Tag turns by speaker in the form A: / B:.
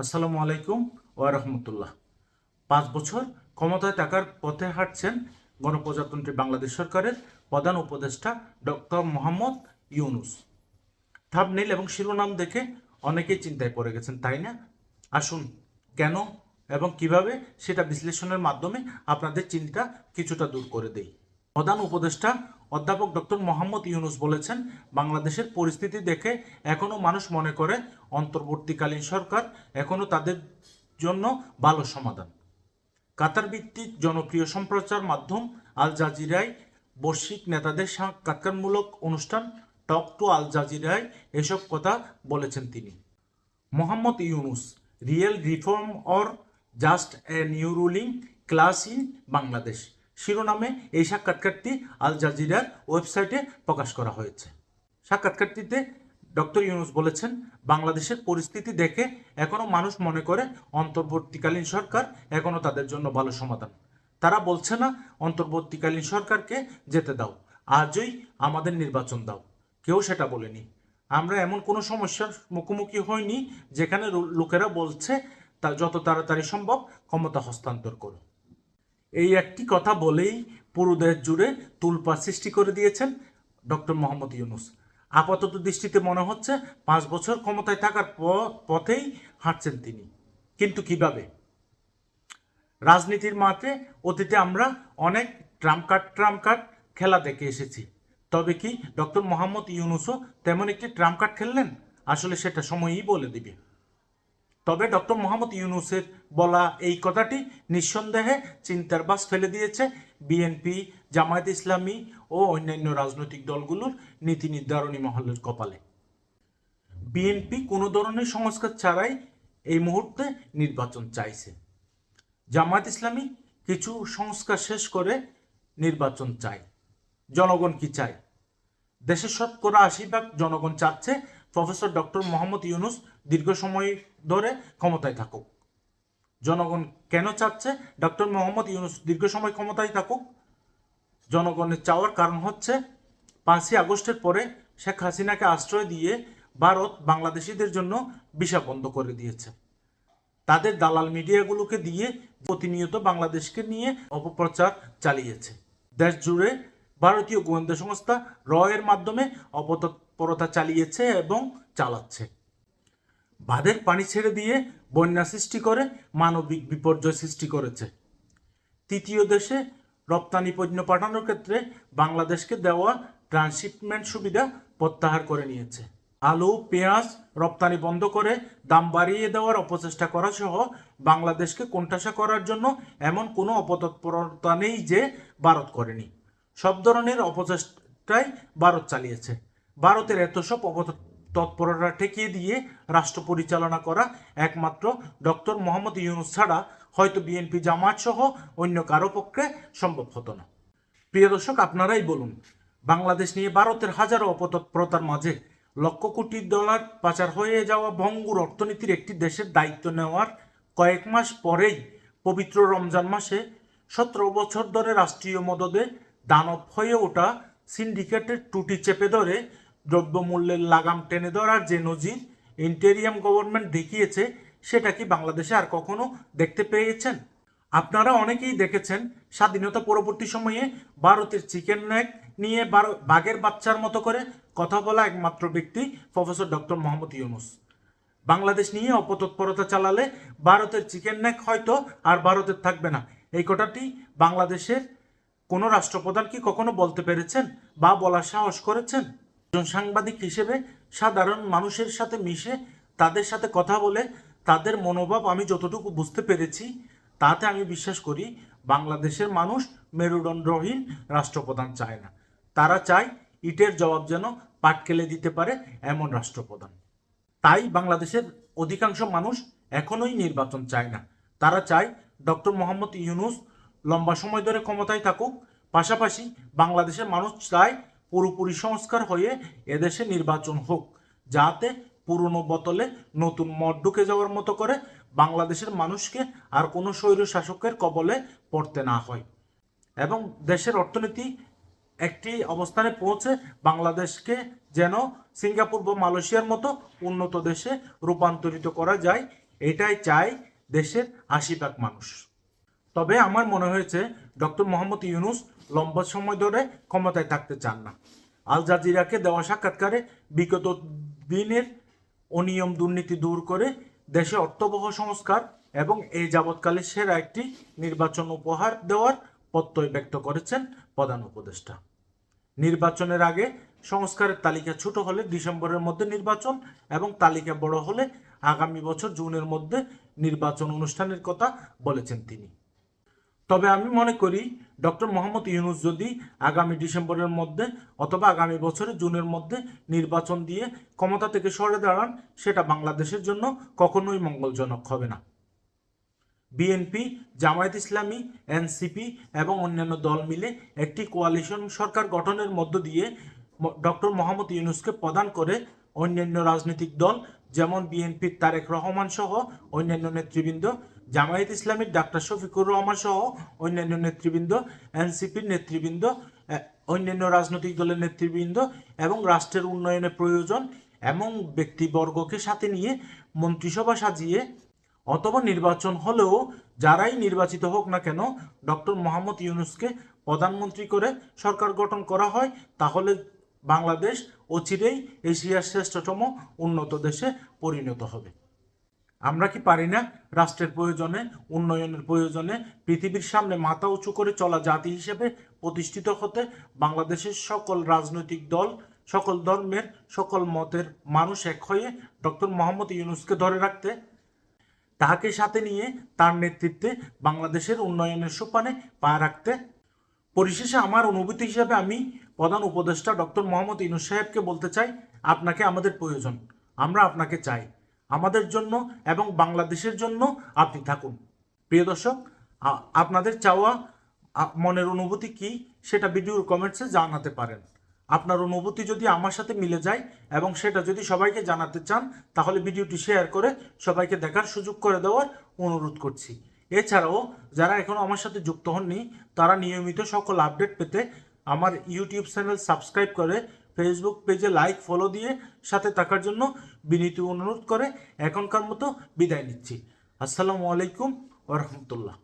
A: আসসালামু আলাইকুম ওয়া রাহমাতুল্লাহ। পাঁচ বছর ক্ষমতায় থাকার পথে হাঁটছেন গণপ্রজাতন্ত্রী বাংলাদেশ সরকারের প্রধান উপদেষ্টা ডক্টর মোহাম্মদ ইউনুস। থাবনেল এবং শিরোনাম দেখে অনেকেই চিন্তায় পড়ে গেছেন, তাই না? আসুন, কেন এবং কীভাবে সেটা বিশ্লেষণের মাধ্যমে আপনাদের চিন্তা কিছুটা দূর করে দেই। প্রধান উপদেষ্টা অধ্যাপক ডক্টর মোহাম্মদ ইউনুস বলেছেন, বাংলাদেশের পরিস্থিতি দেখে এখনও মানুষ মনে করে অন্তর্বর্তীকালীন সরকার এখনও তাদের জন্য ভালো সমাধান। কাতার ভিত্তিক জনপ্রিয় সম্প্রচার মাধ্যম আল জাজিরায় বৈশ্বিক নেতাদের সাক্ষাৎকারমূলক অনুষ্ঠান টক টু আল জাজিরায় এসব কথা বলেছেন তিনি। Mohammad Yunus, real reform or just a new ruling class in Bangladesh. শিরোনামে এই সাক্ষাৎকারটি আল জাজিরার ওয়েবসাইটে প্রকাশ করা হয়েছে। সাক্ষাৎকারটিতে ডক্টর ইউনুস বলেছেন, বাংলাদেশের পরিস্থিতি দেখে এখনও মানুষ মনে করে অন্তর্বর্তীকালীন সরকার এখনও তাদের জন্য ভালো সমাধান। তারা বলছে না, অন্তর্বর্তীকালীন সরকারকে যেতে দাও, আজই আমাদের নির্বাচন দাও। কেউ সেটা বলেনি। আমরা এমন কোনো সমস্যার মুখোমুখি হইনি যেখানে লোকেরা বলছে তা যত তাড়াতাড়ি সম্ভব ক্ষমতা হস্তান্তর করো এই একটি কথা বলেই পুরো দেশ জুড়ে তুলপা সৃষ্টি করে দিয়েছেন ডক্টর মোহাম্মদ ইউনুস। আপাতত দৃষ্টিতে মনে হচ্ছে পাঁচ বছর ক্ষমতায় থাকার পথেই হাঁটছেন তিনি। কিন্তু কীভাবে? রাজনীতির মাঠে অতীতে আমরা অনেক ট্রাম্প কার্ড ট্রাম্প কার্ড খেলা দেখে এসেছি। তবে কি ডক্টর মোহাম্মদ ইউনুসও তেমন একটি ট্রাম্প কার্ড খেললেন? আসলে সেটা সময়ই বলে দিবে। তবে ডক্টর মোহাম্মদ ইউনুসের বলা এই কথাটি নিঃসন্দেহে চিন্তার বাস ফেলে দিয়েছে। বিএনপি, জামায়াত ইসলামী ও অন্যান্য রাজনৈতিক দলগুলোর নীতি নির্ধারণী মহলের কপালে। বিএনপি কোনো ধরনের সংস্কার ছাড়াই এই মুহূর্তে নির্বাচন চাইছে। জামায়াত ইসলামী কিছু সংস্কার শেষ করে নির্বাচন চায়। জনগণ কি চায়? দেশের শতকরা আশি ভাগ জনগণ চাচ্ছে প্রফেসর ডক্টর মোহাম্মদ ইউনুস দীর্ঘ সময় ধরে ক্ষমতায় থাকুক। জনগণ কেন চাচ্ছে? ডক্টর মোহাম্মদ ইউনুস দীর্ঘ সময় ক্ষমতায় থাকুক। জনগণের চাওয়ার কারণ হচ্ছে পাঁচই আগস্টের পরে শেখ হাসিনাকে আশ্রয় দিয়ে ভারত বাংলাদেশিদের জন্য ভিসা বন্ধ করে দিয়েছে। তাদের দালাল মিডিয়াগুলোকে দিয়ে প্রতিনিয়ত বাংলাদেশকে নিয়ে অপপ্রচার চালিয়েছে। দেশ জুড়ে ভারতীয় গোয়েন্দা সংস্থা র এর মাধ্যমে অপতৎপরতা চালিয়েছে এবং চালাচ্ছে। বাঁধের পানি ছেড়ে দিয়ে বন্যা সৃষ্টি করে, মানবিক বিপর্যয় সৃষ্টি করেছে। তৃতীয় দেশে রপ্তানি পণ্য পাঠানোর ক্ষেত্রে বাংলাদেশকে দেওয়া ট্রান্সশিপমেন্ট সুবিধা প্রত্যাহার করে নিয়েছে। আলু, পেঁয়াজ রপ্তানি বন্ধ করে দাম বাড়িয়ে দেওয়ার অপচেষ্টা করা সহ বাংলাদেশকে কোণঠাসা করার জন্য এমন কোনো অপতৎপরতা নেই যে ভারত করেনি। সব ধরনের অপচেষ্টাই ভারত চালিয়েছে। ভারতের এত সব তৎপরতা ঠেকিয়ে দিয়ে রাষ্ট্র পরিচালনা করা একমাত্র ডক্টর মোহাম্মদ ইউনুস ছাড়া হয়তো বিএনপি জামাত সহ অন্য কারও পক্ষে সম্ভব হতো না। প্রিয় দর্শক, আপনারাই বলুন, বাংলাদেশ নিয়ে ভারতের হাজারো অপতৎপরতার মাঝে লক্ষ কোটি ডলার পাচার হয়ে যাওয়া ভঙ্গুর অর্থনীতির একটি দেশের দায়িত্ব নেওয়ার কয়েক মাস পরেই পবিত্র রমজান মাসে সতেরো বছর ধরে রাষ্ট্রীয় মদদে দানব হয়ে ওঠা সিন্ডিকেটের টুটি চেপে ধরে দ্রব্যমূল্যের লাগাম টেনে ধরার যে নজির ইন্টেরিয়াম গভর্নমেন্ট দেখিয়েছে, সেটা কি বাংলাদেশে আর কখনো দেখতে পেয়েছেন? আপনারা অনেকেই দেখেছেন, স্বাধীনতা পরবর্তী সময়ে ভারতের চিকেন নেক নিয়ে বাঘের বাচ্চার মতো করে কথা বলা একমাত্র ব্যক্তি প্রফেসর ডক্টর মোহাম্মদ ইউনুস। বাংলাদেশ নিয়ে অপতৎপরতা চালালে ভারতের চিকেন নেক হয়তো আর ভারতের থাকবে না। এই কথাটি বাংলাদেশের কোনো রাষ্ট্রপ্রধান কি কখনো বলতে পেরেছেন বা বলার সাহস করেছেন? একজন সাংবাদিক হিসেবে সাধারণ মানুষের সাথে মিশে তাদের সাথে কথা বলে তাদের মনোভাব আমি যতটুকু বুঝতে পেরেছি, তাতে আমি বিশ্বাস করি বাংলাদেশের মানুষ মেরুদণ্ডহীন রাষ্ট্রপ্রধান চায় না। তারা চায় ইটের জবাব যেন পাটকেলে দিতে পারে এমন রাষ্ট্রপ্রধান। তাই বাংলাদেশের অধিকাংশ মানুষ এখনোই নির্বাচন চায় না। তারা চায় ডক্টর মোহাম্মদ ইউনুস লম্বা সময় ধরে ক্ষমতায় থাকুক, পাশাপাশি বাংলাদেশের মানুষ চায় পুরোপুরি সংস্কার হয়ে এদেশে নির্বাচন হোক, যাতে পুরনো বোতলে নতুন মদ ঢুকে যাওয়ার মতো করে বাংলাদেশের মানুষকে আর কোনো স্বৈর শাসকের কবলে পড়তে না হয়। এবং দেশের অর্থনীতি একটি অবস্থানে পৌঁছে বাংলাদেশকে যেন সিঙ্গাপুর বা মালয়েশিয়ার মতো উন্নত দেশে রূপান্তরিত করা যায়, এটাই চায় দেশের আশি ভাগ মানুষ। তবে আমার মনে হয়েছে, ডক্টর মোহাম্মদ ইউনুস লম্বা সময় ধরে ক্ষমতায় থাকতে চান না। আল জাজিরাকে দেওয়া সাক্ষাৎকারে বিগত দিনের অনিয়ম দুর্নীতি দূর করে দেশে অর্থবহ সংস্কার এবং এই যাবৎকালে সেরা একটি নির্বাচন উপহার দেওয়ার প্রত্যয় ব্যক্ত করেছেন প্রধান উপদেষ্টা। নির্বাচনের আগে সংস্কারের তালিকা ছোট হলে ডিসেম্বরের মধ্যে নির্বাচন এবং তালিকা বড় হলে আগামী বছর জুনের মধ্যে নির্বাচন অনুষ্ঠানের কথা বলেছেন তিনি। তবে আমি মনে করি ডক্টর মোহাম্মদ ইউনুস যদি আগামী ডিসেম্বরের মধ্যে অথবা আগামী বছরের জুনের মধ্যে নির্বাচন দিয়ে ক্ষমতা থেকে সরে দাঁড়ান, সেটা বাংলাদেশের জন্য কখনোই মঙ্গলজনক হবে না। বিএনপি, জামায়াত ইসলামী, এনসিপি এবং অন্যান্য দল মিলে একটি কোয়ালিশন সরকার গঠনের মধ্য দিয়ে ডক্টর মোহাম্মদ ইউনুসকে প্রদান করে অন্যান্য রাজনৈতিক দল যেমন বিএনপির তারেক রহমান সহ অন্যান্য নেতৃবৃন্দ জামায়াত ইসলামীর ডাক্তার শফিকুর রহমান সহ অন্যান্য নেতৃবৃন্দ, এনসিপির নেতৃবৃন্দ অন্যান্য রাজনৈতিক দলের নেতৃবৃন্দ এবং রাষ্ট্রের উন্নয়নে প্রয়োজন এমন ব্যক্তিবর্গকে সাথে নিয়ে মন্ত্রিসভা সাজিয়ে অথবা নির্বাচন হলেও যারাই নির্বাচিত হোক না কেন, ডক্টর মোহাম্মদ ইউনুসকে প্রধানমন্ত্রী করে সরকার গঠন করা হয়, তাহলে বাংলাদেশ অচিরেই এশিয়ার শ্রেষ্ঠতম উন্নত দেশে পরিণত হবে। আমরা কি পারি না? রাষ্ট্রের প্রয়োজনে, উন্নয়নের প্রয়োজনে, পৃথিবীর সামনে মাথা উঁচু করে চলা জাতি হিসেবে প্রতিষ্ঠিত হতে বাংলাদেশের সকল রাজনৈতিক দল, সকল ধর্মের, সকল মতের মানুষ এক হয়ে ডক্টর মোহাম্মদ ইউনুসকে ধরে রাখতে, তাহাকে সাথে নিয়ে তার নেতৃত্বে বাংলাদেশের উন্নয়নের সোপানে পা রাখতে। পরিশেষে আমার অনুভূতি হিসাবে আমি প্রধান উপদেষ্টা ডক্টর মোহাম্মদ ইনুস সাহেবকে বলতে চাই, আপনাকে আমাদের প্রয়োজন, আমরা আপনাকে চাই। আমাদের জন্য এবং বাংলাদেশের জন্য আপনি থাকুন। প্রিয় দর্শক আপনাদের চাওয়া মনের অনুভূতি কি সেটা ভিডিওর কমেন্টসে জানাতে পারেন। আপনার অনুভূতি যদি আমার সাথে মিলে যায় এবং সেটা যদি সবাইকে জানাতে চান, তাহলে ভিডিওটি শেয়ার করে সবাইকে দেখার সুযোগ করে দেওয়ার অনুরোধ করছি। এছাড়াও, যারা এখনও আমার সাথে যুক্ত হননি, তারা নিয়মিত সকল আপডেট পেতে আমার ইউটিউব চ্যানেল সাবস্ক্রাইব করে ফেসবুক পেজে লাইক ফলো দিয়ে সাথে থাকার জন্য বিনীত অনুরোধ করে এখনকার মতো বিদায় নিচ্ছি। আসসালামু আলাইকুম ওরহমতুল্লাহ